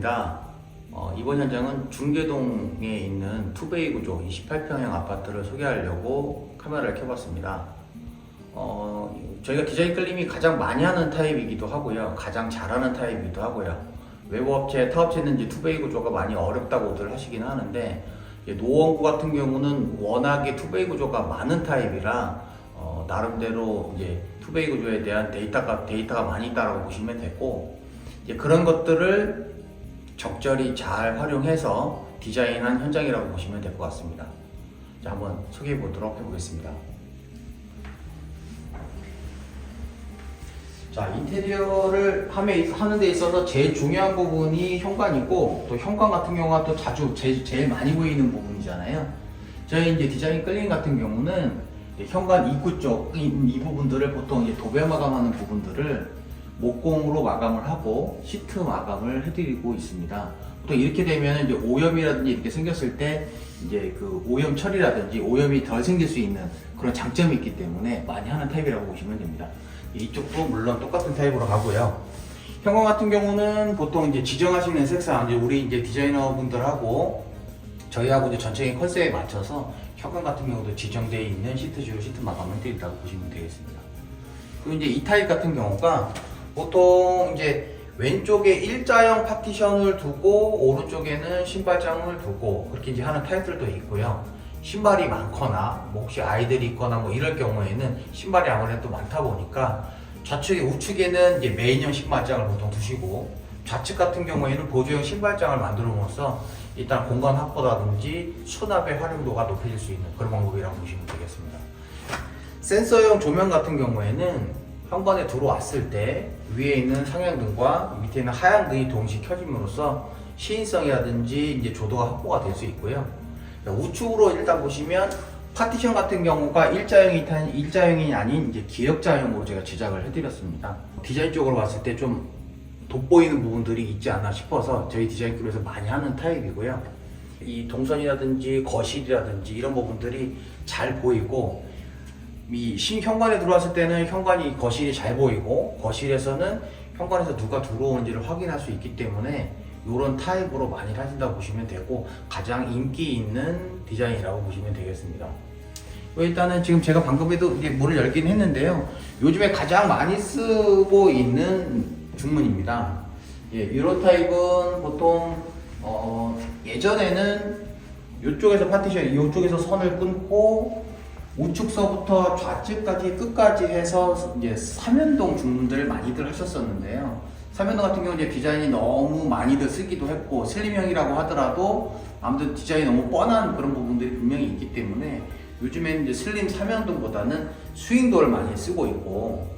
입니다. 어, 이번 현장은 중계동에 있는 투베이 구조 28평형 아파트를 소개하려고 카메라를 켜봤습니다. 어, 저희가 디자인 끌림이 가장 많이 하는 타입이기도 하고요. 가장 잘하는 타입이기도 하고요. 외부 업체, 타업체는 이제 투베이 구조가 많이 어렵다고들 하시긴 하는데 노원구 같은 경우는 워낙에 투베이 구조가 많은 타입이라 어, 나름대로 이제 투베이 구조에 대한 데이터가 데이터가 많이 있다라고 보시면 되고 이제 그런 것들을 적절히 잘 활용해서 디자인한 현장이라고 보시면 될 것 같습니다. 자, 한번 소개해 보도록 해보겠습니다. 자, 인테리어를 하는 데 있어서 제일 중요한 부분이 현관이고, 또 현관 같은 경우가 또 자주 제, 제일 많이 보이는 부분이잖아요. 저희 이제 디자인 끌림 같은 경우는 현관 입구 쪽, 이, 이 부분들을 보통 이제 도배 마감하는 부분들을 목공으로 마감을 하고 시트 마감을 해드리고 있습니다. 보통 이렇게 되면 이제 오염이라든지 이렇게 생겼을 때 이제 그 오염 처리라든지 오염이 덜 생길 수 있는 그런 장점이 있기 때문에 많이 하는 타입이라고 보시면 됩니다. 이쪽도 물론 똑같은 타입으로 가고요. 현관 같은 경우는 보통 이제 지정하시는 색상, 이제 우리 이제 디자이너 분들하고 저희하고 이제 전체적인 컨셉에 맞춰서 현관 같은 경우도 지정되어 있는 시트주로 시트 마감을 해드린다고 보시면 되겠습니다. 그리고 이제 이 타입 같은 경우가 보통 이제 왼쪽에 일자형 파티션을 두고 오른쪽에는 신발장을 두고 그렇게 이제 하는 타입들도 있고요. 신발이 많거나 뭐 혹시 아이들이 있거나 뭐 이럴 경우에는 신발이 아무래도 많다 보니까 좌측에 우측에는 이제 메인형 신발장을 보통 두시고 좌측 같은 경우에는 보조형 신발장을 만들어놓아서 일단 공간 확보라든지 수납의 활용도가 높여질 수 있는 그런 방법이라고 보시면 되겠습니다. 센서형 조명 같은 경우에는 현관에 들어왔을 때 위에 있는 상향등과 밑에 있는 하향등이 동시에 켜짐으로써 시인성이라든지 이제 조도가 확보가 될 수 있고요. 자, 우측으로 일단 보시면 파티션 같은 경우가 일자형이 탄 일자형이 아닌 이제 기역자형으로 제가 제작을 해드렸습니다. 디자인 쪽으로 봤을 때 좀 돋보이는 부분들이 있지 않나 싶어서 저희 디자인 그룹에서 많이 하는 타입이고요. 이 동선이라든지 거실이라든지 이런 부분들이 잘 보이고 이 신현관에 들어왔을 때는 현관이 거실이 잘 보이고 거실에서는 현관에서 누가 들어오는지를 확인할 수 있기 때문에 이런 타입으로 많이 하신다고 보시면 되고 가장 인기 있는 디자인이라고 보시면 되겠습니다. 일단은 지금 제가 방금에도 이게 문을 열긴 했는데요. 요즘에 가장 많이 쓰고 있는 중문입니다. 예, 이런 타입은 보통 어, 예전에는 이쪽에서 파티션, 이쪽에서 선을 끊고 우측서부터 좌측까지 끝까지 해서 이제 삼연동 중문들을 많이들 하셨었는데요. 삼연동 같은 경우는 이제 디자인이 너무 많이들 쓰기도 했고 슬림형이라고 하더라도 아무튼 디자인이 너무 뻔한 그런 부분들이 분명히 있기 때문에 요즘에는 이제 슬림 삼연동보다는 스윙도어를 많이 쓰고 있고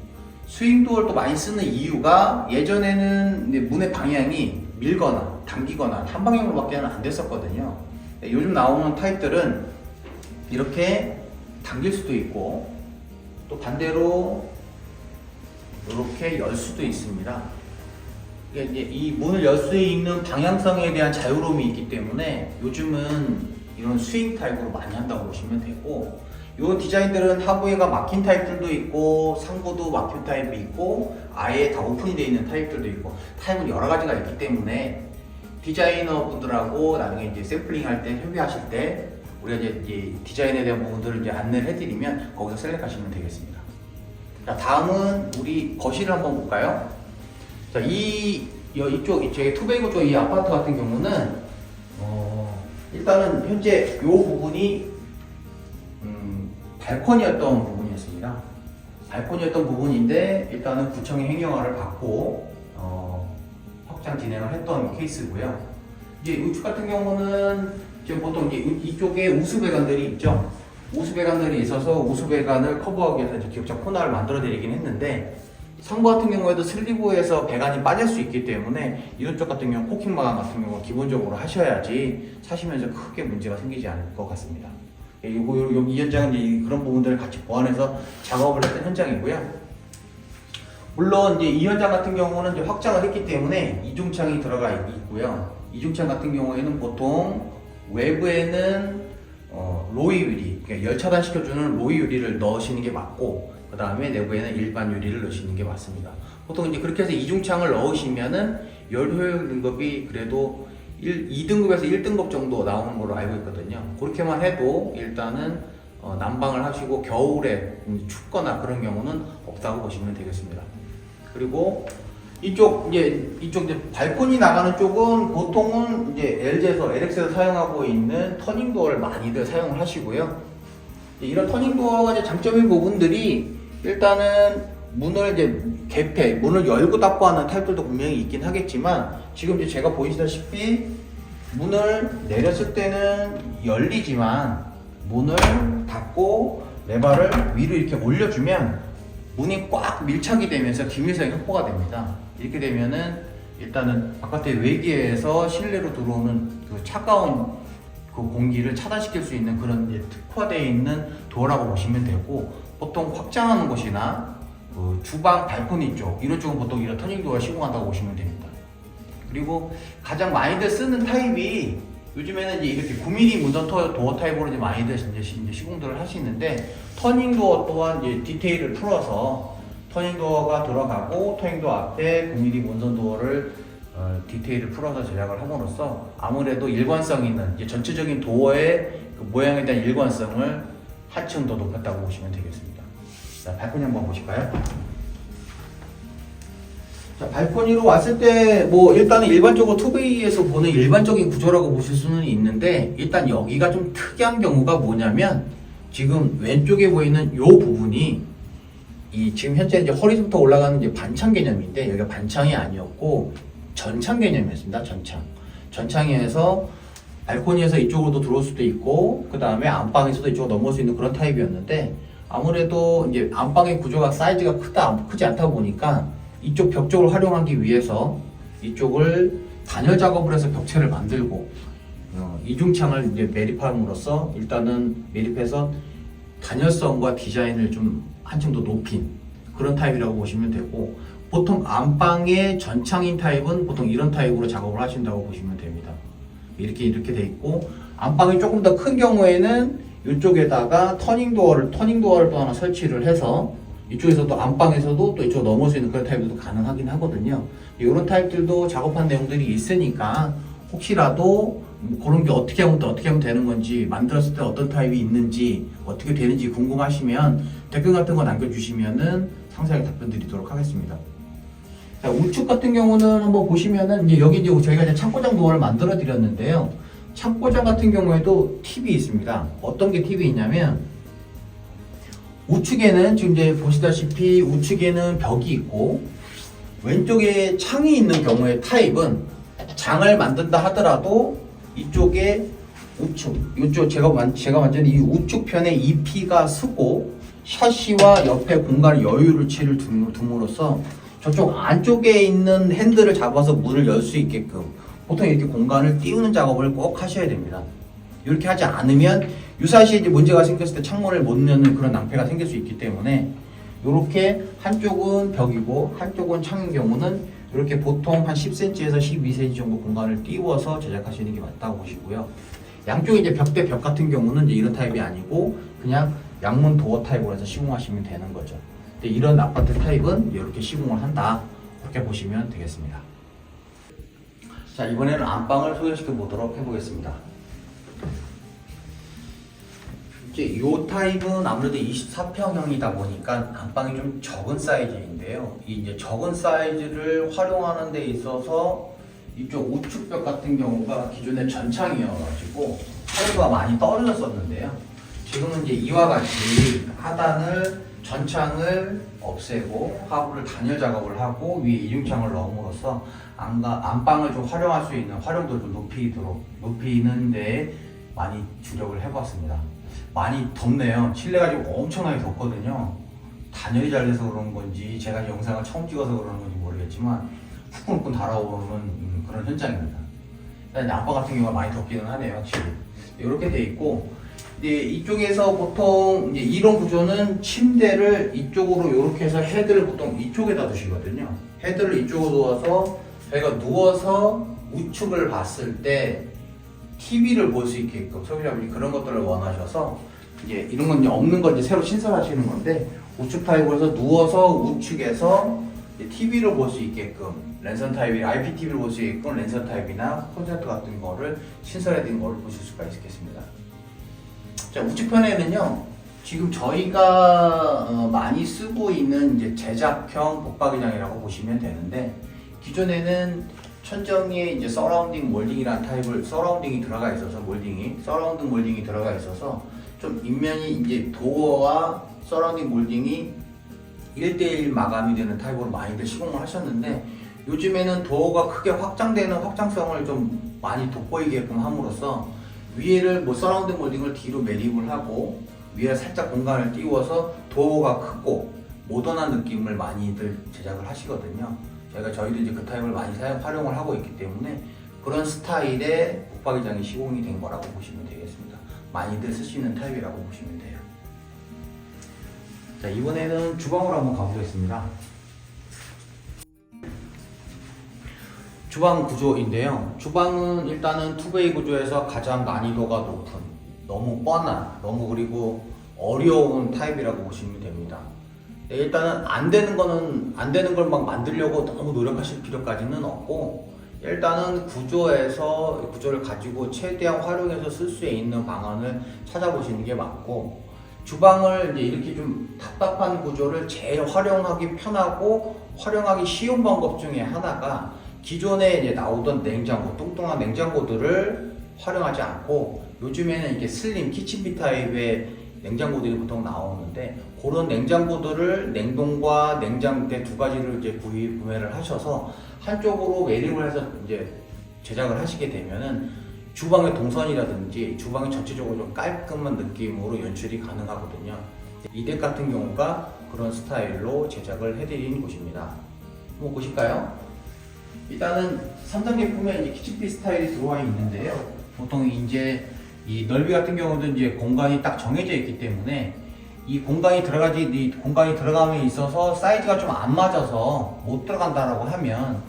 스윙도어를 또 많이 쓰는 이유가 예전에는 문의 방향이 밀거나 당기거나 한 방향으로밖에 안 됐었거든요. 요즘 나오는 타입들은 이렇게 당길 수도 있고 또 반대로 이렇게 열 수도 있습니다. 이 문을 열 수 있는 방향성에 대한 자유로움이 있기 때문에 요즘은 이런 스윙 타입으로 많이 한다고 보시면 되고 이 디자인들은 하부에가 막힌 타입들도 있고 상부도 막힌 타입이 있고 아예 다 오픈이 되어 있는 타입들도 있고 타입은 여러 가지가 있기 때문에 디자이너 분들하고 나중에 이제 샘플링 할 때 협의하실 때 우리가 이제 이 디자인에 대한 부분들을 이제 안내를 해드리면 거기서 셀렉하시면 되겠습니다. 자, 다음은 우리 거실을 한번 볼까요? 자, 이, 여- 이쪽, 제 투베이고 쪽 이 아파트 같은 경우는, 어, 일단은 현재 이 부분이, 음, 발코니였던 부분이었습니다. 발코니였던 부분인데, 일단은 구청의 행정화를 받고, 어, 확장 진행을 했던 케이스고요. 이제 우측 같은 경우는 지금 보통 이쪽에 우수배관들이 있죠. 우수배관들이 있어서 우수배관을 커버하기 위해서 이제 기역자 코너를 만들어 드리긴 했는데 상부 같은 경우에도 슬리브에서 배관이 빠질 수 있기 때문에 이런 쪽 같은 경우 코킹 마감 같은 경우 기본적으로 하셔야지 사시면서 크게 문제가 생기지 않을 것 같습니다. 예, 요거 요- 여기 이 현장은 이제 그런 부분들을 같이 보완해서 작업을 했던 현장이고요. 물론 이제 이 현장 같은 경우는 이제 확장을 했기 때문에 이중창이 들어가 있- 있고요. 이중창 같은 경우에는 보통 외부에는 어, 로이 유리, 그러니까 열 차단 시켜주는 로이 유리를 넣으시는 게 맞고 그 다음에 내부에는 일반 유리를 넣으시는 게 맞습니다. 보통 이제 그렇게 해서 이중창을 넣으시면은 열 효율 등급이 그래도 1, 2등급에서 1등급 정도 나오는 걸로 알고 있거든요. 그렇게만 해도 일단은 어, 난방을 하시고 겨울에 음, 춥거나 그런 경우는 없다고 보시면 되겠습니다. 그리고 이쪽 이제 이쪽 이제 발코니 나가는 쪽은 보통은 이제 LG에서 LX에서 사용하고 있는 터닝 도어를 많이들 사용을 하시고요. 이런 터닝 도어가 이제 장점인 부분들이 일단은 문을 이제 개폐, 문을 열고 닫고 하는 타입들도 분명히 있긴 하겠지만 지금 이제 제가 보이시다시피 문을 내렸을 때는 열리지만 문을 닫고 레바를 위로 이렇게 올려주면 문이 꽉 밀착이 되면서 기밀성이 확보가 됩니다. 이렇게 되면은 일단은 바깥의 외기에서 실내로 들어오는 그 차가운 그 공기를 차단시킬 수 있는 그런 특화되어 있는 도어라고 보시면 되고 보통 확장하는 곳이나 그 주방 발코니 쪽 이런 쪽은 보통 이런 터닝 도어를 시공한다고 보시면 됩니다. 그리고 가장 많이들 쓰는 타입이 요즘에는 이제 이렇게 9mm 무전 터- 도어 타입으로 이제 많이들 이제 시공들을 하시는데 터닝 도어 또한 이제 디테일을 풀어서 터닝 도어가 들어가고 터닝 도어 앞에 9mm 문전 도어를 어, 디테일을 풀어서 제작을 함으로써 아무래도 일관성 있는 전체적인 도어의 그 모양에 대한 일관성을 한층 더 높였다고 보시면 되겠습니다. 자, 발코니 한번 보실까요? 자, 발코니로 왔을 때 뭐 일단은 일반적으로 투베이에서 보는 일반적인 구조라고 보실 수는 있는데 일단 여기가 좀 특이한 경우가 뭐냐면 지금 왼쪽에 보이는 요 부분이 이 지금 현재 이제 허리부터 올라가는 이제 반창 개념인데 여기가 반창이 아니었고 전창 개념이었습니다. 전창. 전창에서 발코니에서 이쪽으로도 들어올 수도 있고 그 다음에 안방에서도 이쪽으로 넘어올 수 있는 그런 타입이었는데 아무래도 이제 안방의 구조가 사이즈가 크다 크지 않다 보니까 이쪽 벽 쪽을 활용하기 위해서 이쪽을 단열 작업을 해서 벽체를 만들고 어, 이중창을 이제 매립함으로써 일단은 매립해서 단열성과 디자인을 좀 한층 더 높인 그런 타입이라고 보시면 되고 보통 안방의 전창인 타입은 보통 이런 타입으로 작업을 하신다고 보시면 됩니다. 이렇게 이렇게 돼 있고 안방이 조금 더 큰 경우에는 이쪽에다가 터닝 도어를 터닝 도어를 또 하나 설치를 해서 이쪽에서도 안방에서도 또 이쪽 넘을 수 있는 그런 타입도 가능하긴 하거든요. 이런 타입들도 작업한 내용들이 있으니까 혹시라도 그런 게 어떻게 하면 또 어떻게 하면 되는 건지 만들었을 때 어떤 타입이 있는지 어떻게 되는지 궁금하시면 댓글 같은 거 남겨주시면은 상세하게 답변 드리도록 하겠습니다. 자, 우측 같은 경우는 한번 보시면은 이제 여기 이제 저희가 이제 창고장 도어를 만들어 드렸는데요. 창고장 같은 경우에도 팁이 있습니다. 어떤 게 팁이 있냐면 우측에는 지금 이제 보시다시피 우측에는 벽이 있고 왼쪽에 창이 있는 경우의 타입은 장을 만든다 하더라도 이쪽에 우측, 이쪽 제가 만 제가 만든 이 우측 편에 EP가 쓰고 샤시와 옆에 공간에 여유를 치를 둠- 둠으로써 저쪽 안쪽에 있는 핸들을 잡아서 문을 열 수 있게끔 보통 이렇게 공간을 띄우는 작업을 꼭 하셔야 됩니다. 이렇게 하지 않으면 유사시에 이제 문제가 생겼을 때 창문을 못 여는 그런 낭패가 생길 수 있기 때문에 이렇게 한쪽은 벽이고 한쪽은 창인 경우는 이렇게 보통 한 10cm에서 12cm 정도 공간을 띄워서 제작하시는 게 맞다고 보시고요. 양쪽에 이제 벽 대 벽 같은 경우는 이제 이런 타입이 아니고 그냥 양문 도어 타입으로 해서 시공하시면 되는 거죠. 근데 이런 아파트 타입은 이렇게 시공을 한다. 그렇게 보시면 되겠습니다. 자 이번에는 안방을 소개시켜 보도록 해보겠습니다. 이제 이 타입은 아무래도 24평형이다 보니까 안방이 좀 적은 사이즈인데요. 이 이제 적은 사이즈를 활용하는 데 있어서 이쪽 우측벽 같은 경우가 기존에 전창이어가지고 사이즈가 많이 떨어졌었는데요. 지금은 이제 이와 같이 하단을 전창을 없애고 하부를 단열 작업을 하고 위에 이중창을 넣음으로써 안방을 좀 활용할 수 있는 활용도를 좀 높이도록 높이는 데 많이 주력을 해봤습니다. 많이 덥네요. 실내가 지금 엄청나게 덥거든요. 단열이 잘 돼서 그런 건지 제가 영상을 처음 찍어서 그런 건지 모르겠지만 후끈후끈 달아오르는 음, 그런 현장입니다. 일단 안방 같은 경우가 많이 덥기는 하네요, 확실히. 이렇게 돼 있고 이제 이쪽에서 보통 이제 이런 구조는 침대를 이쪽으로 이렇게 해서 헤드를 보통 이쪽에다 두시거든요. 헤드를 이쪽으로 두어서 저희가 누워서 우측을 봤을 때 TV를 볼 수 있게끔 소비자분이 그런 것들을 원하셔서 이제 이런 건 이제 없는 건 이제 새로 신설하시는 건데 우측 타입으로서 누워서 우측에서 TV를 볼 수 있게끔 랜선 타입이 IPTV를 볼 수 있게끔 랜선 타입이나 콘센트 같은 거를 신설해 드린 거를 보실 수가 있겠습니다. 자 우측편에는요 지금 저희가 어, 많이 쓰고 있는 이제 제작형 복박이장이라고 보시면 되는데 기존에는 천정에 이제 서라운딩 몰딩이라는 타입을 서라운딩이 들어가 있어서 몰딩이 서라운딩 몰딩이 들어가 있어서 좀 인면이 이제 도어와 서라운딩 몰딩이 1대1 마감이 되는 타입으로 많이들 시공을 하셨는데 요즘에는 도어가 크게 확장되는 확장성을 좀 많이 돋보이게끔 함으로써 위에를 뭐 서라운딩 몰딩을 뒤로 매립을 하고 위에 살짝 공간을 띄워서 도어가 크고 모던한 느낌을 많이들 제작을 하시거든요. 저희가 저희도 이제 그 타입을 많이 사용 활용을 하고 있기 때문에 그런 스타일의 붙박이장이 시공이 된 거라고 보시면 되겠습니다. 많이들 쓰시는 타입이라고 보시면 돼요. 자 이번에는 주방으로 한번 가보겠습니다. 주방 구조인데요. 주방은 일단은 투베이 구조에서 가장 난이도가 높은, 너무 뻔한, 너무 그리고 어려운 타입이라고 보시면 됩니다. 네, 일단은 안 되는 거는 안 되는 걸 막 만들려고 너무 노력하실 필요까지는 없고 일단은 구조에서 구조를 가지고 최대한 활용해서 쓸 수 있는 방안을 찾아보시는 게 맞고 주방을 이제 이렇게 좀 답답한 구조를 제일 활용하기 편하고 활용하기 쉬운 방법 중에 하나가 기존에 이제 나오던 냉장고, 뚱뚱한 냉장고들을 활용하지 않고 요즘에는 이렇게 슬림 키친비 타입의 냉장고들이 보통 나오는데 그런 냉장고들을 냉동과 냉장대 두 가지를 이제 구입 구매를 하셔서 한쪽으로 매립을 해서 이제 제작을 하시게 되면은 주방의 동선이라든지 주방이 전체적으로 좀 깔끔한 느낌으로 연출이 가능하거든요. 이댁 같은 경우가 그런 스타일로 제작을 해드린 곳입니다. 한번 보실까요? 일단은 삼성 제품에 이제 키친피 스타일이 들어와 있는데요. 보통 이제 이 넓이 같은 경우도 이제 공간이 딱 정해져 있기 때문에 이 공간이 들어가지 이 공간이 들어감에 있어서 사이즈가 좀 안 맞아서 못 들어간다라고 하면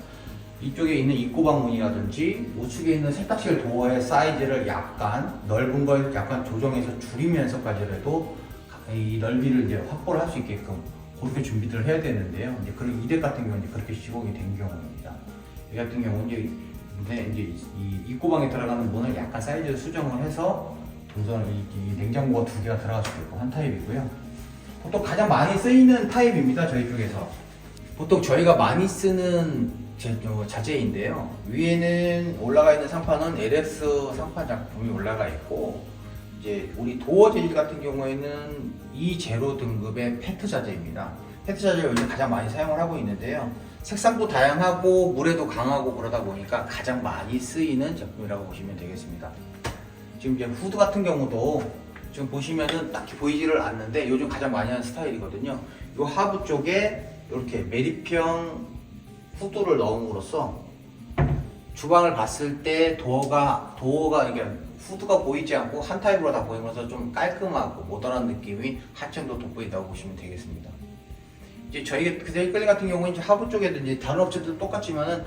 이쪽에 있는 입구 방문이라든지 우측에 있는 세탁실 도어의 사이즈를 약간 넓은 걸 약간 조정해서 줄이면서까지라도 이 넓이를 이제 확보를 할 수 있게끔 그렇게 준비를 해야 되는데요. 이제 그런 이대 같은 경우는 그렇게 시공이 된 경우입니다. 이 같은 경우는 이제 근데 이제 이 입구방에 들어가는 문을 약간 사이즈를 수정을 해서 동선을 이, 이 냉장고가 두 개가 들어갈 수 있고 한 타입이고요. 보통 가장 많이 쓰이는 타입입니다. 저희 쪽에서 보통 저희가 많이 쓰는 자재인데요. 위에는 올라가 있는 상판은 LS 상판 작품이 올라가 있고 이제 우리 도어 재질 같은 경우에는 이 제로 등급의 페트 자재입니다. 페트 자재를 요즘 가장 많이 사용을 하고 있는데요. 색상도 다양하고 물에도 강하고 그러다 보니까 가장 많이 쓰이는 제품이라고 보시면 되겠습니다. 지금 이제 후드 같은 경우도 지금 보시면은 딱히 보이지를 않는데 요즘 가장 많이 하는 스타일이거든요. 이 하부 쪽에 이렇게 매립형 후드를 넣음으로써 주방을 봤을 때 도어가 도어가 이게 후드가 보이지 않고 한 타입으로 다 보이면서 좀 깔끔하고 모던한 느낌이 더 돋보인다고 보시면 되겠습니다. 이제 저희 그 댓글 같은 경우는 이제 하부 쪽에도 이제 다른 업체도 똑같지만은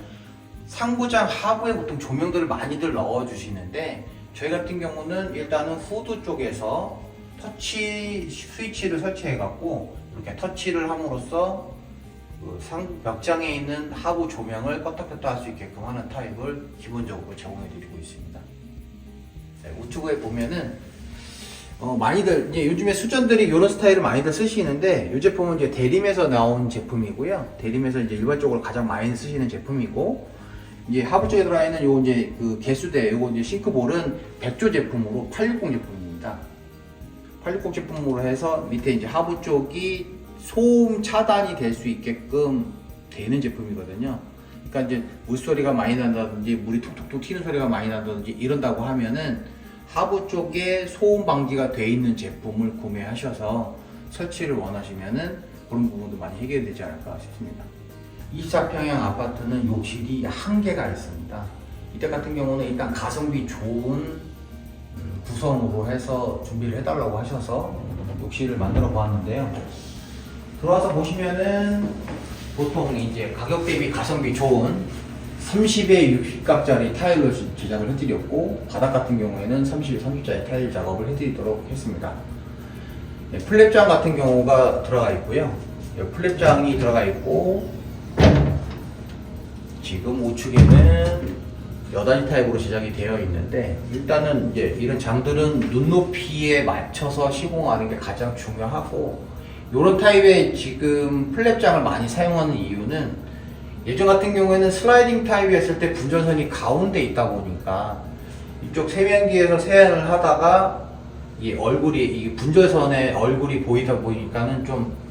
상부장 하부에 보통 조명들을 많이들 넣어 주시는데 저희 같은 경우는 일단은 후드 쪽에서 터치 스위치를 설치해 갖고 이렇게 터치를 함으로써 그 상, 벽장에 있는 하부 조명을 껐다 켰다 할 수 있게끔 하는 타입을 기본적으로 제공해 드리고 있습니다. 네, 우측에 보면은 어, 많이들 이제 요즘에 수전들이 이런 스타일을 많이들 쓰시는데 이 제품은 이제 대림에서 나온 제품이고요. 대림에서 이제 일반적으로 가장 많이 쓰시는 제품이고 이제 하부 쪽에 들어가 있는 요 이제 그 개수대 요거 이제 싱크볼은 백조 제품으로 860 제품입니다. 860 제품으로 해서 밑에 이제 하부 쪽이 소음 차단이 될 수 있게끔 되는 제품이거든요. 그러니까 이제 물소리가 많이 난다든지 물이 툭툭툭 튀는 소리가 많이 난다든지 이런다고 하면은 하부 쪽에 소음 방지가 돼 있는 제품을 구매하셔서 설치를 원하시면은 그런 부분도 많이 해결되지 않을까 싶습니다. 24평형 아파트는 욕실이 한 개가 있습니다. 이때 같은 경우는 일단 가성비 좋은 음, 구성으로 해서 준비를 해달라고 하셔서 욕실을 만들어 보았는데요. 들어와서 보시면은 보통 이제 가격 대비 가성비 좋은 30에 60각짜리 타일로 제작을 해드렸고 바닥 같은 경우에는 30에 30짜리 타일 작업을 해드리도록 했습니다. 네, 플랩장 같은 경우가 들어가 있고요. 여기 플랩장이 들어가 있고 지금 우측에는 여단지 타입으로 제작이 되어 있는데 일단은 이제 이런 장들은 눈높이에 맞춰서 시공하는 게 가장 중요하고 이런 타입의 지금 플랩장을 많이 사용하는 이유는 예전 같은 경우에는 슬라이딩 타입이었을 때 분전선이 가운데 있다 보니까 이쪽 세면기에서 세안을 하다가 이 얼굴이 이 분전선의 얼굴이 보이다 보니까는 좀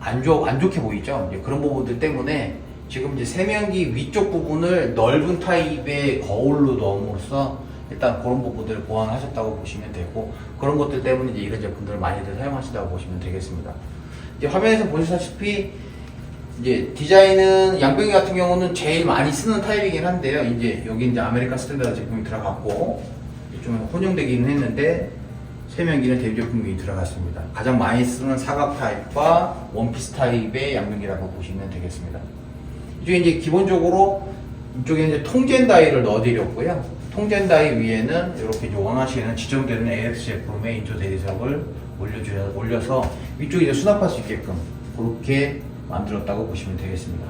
안 좋, 안 좋게 보이죠. 그런 부분들 때문에 지금 이제 세면기 위쪽 부분을 넓은 타입의 거울로 넣음으로써 일단 그런 부분들을 보완하셨다고 보시면 되고 그런 것들 때문에 이제 이런 제품들을 많이들 사용하신다고 보시면 되겠습니다. 이제 화면에서 보시다시피 이제 디자인은 양변기 같은 경우는 제일 많이 쓰는 타입이긴 한데요. 이제 여기 이제 아메리칸 스탠다드 제품이 들어갔고 좀 혼용되기는 했는데 세면기는 대리 제품이 들어갔습니다. 가장 많이 쓰는 사각 타입과 원피스 타입의 양변기라고 보시면 되겠습니다. 이쪽에 이제 기본적으로 이쪽에 이제 통젠 다이를 넣어드렸고요. 통젠 다이 위에는 이렇게 원하시는 지정되는 AX 제품의 인조 대리석을 올려주 올려서 위쪽에 이제 수납할 수 있게끔 그렇게 만들었다고 보시면 되겠습니다.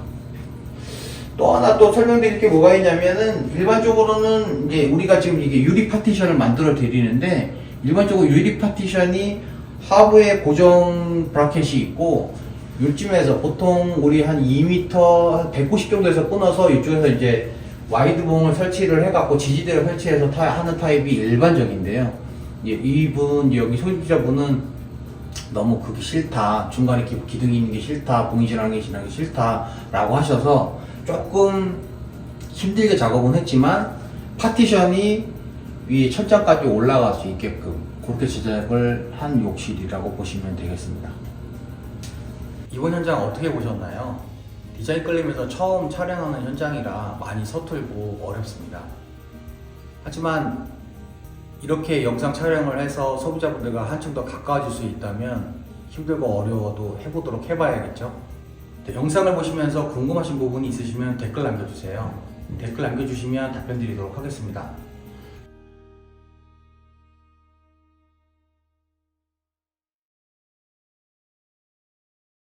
또 하나 또 설명드릴 게 뭐가 있냐면은 일반적으로는 이제 우리가 지금 이게 유리 파티션을 만들어 드리는데 일반적으로 유리 파티션이 하부에 고정 브라켓이 있고 요쯤에서 보통 우리 한 2m 190 정도에서 끊어서 이쪽에서 이제 와이드봉을 설치를 해갖고 지지대를 설치해서 타, 하는 타입이 일반적인데요. 예, 이분 여기 소유자분은 너무 그게 싫다. 중간에 기, 기둥이 있는 게 싫다. 봉이 지나는 게 지나는 게 싫다라고 하셔서 조금 힘들게 작업은 했지만 파티션이 위에 천장까지 올라갈 수 있게끔 그렇게 제작을 한 욕실이라고 보시면 되겠습니다. 이번 현장 어떻게 보셨나요? 디자인 끌림에서 처음 촬영하는 현장이라 많이 서툴고 어렵습니다. 하지만 이렇게 영상 촬영을 해서 소비자분들과 한층 더 가까워질 수 있다면 힘들고 어려워도 해보도록 해봐야겠죠. 네, 영상을 보시면서 궁금하신 부분이 있으시면 댓글 남겨주세요. 댓글 남겨주시면 답변 드리도록 하겠습니다.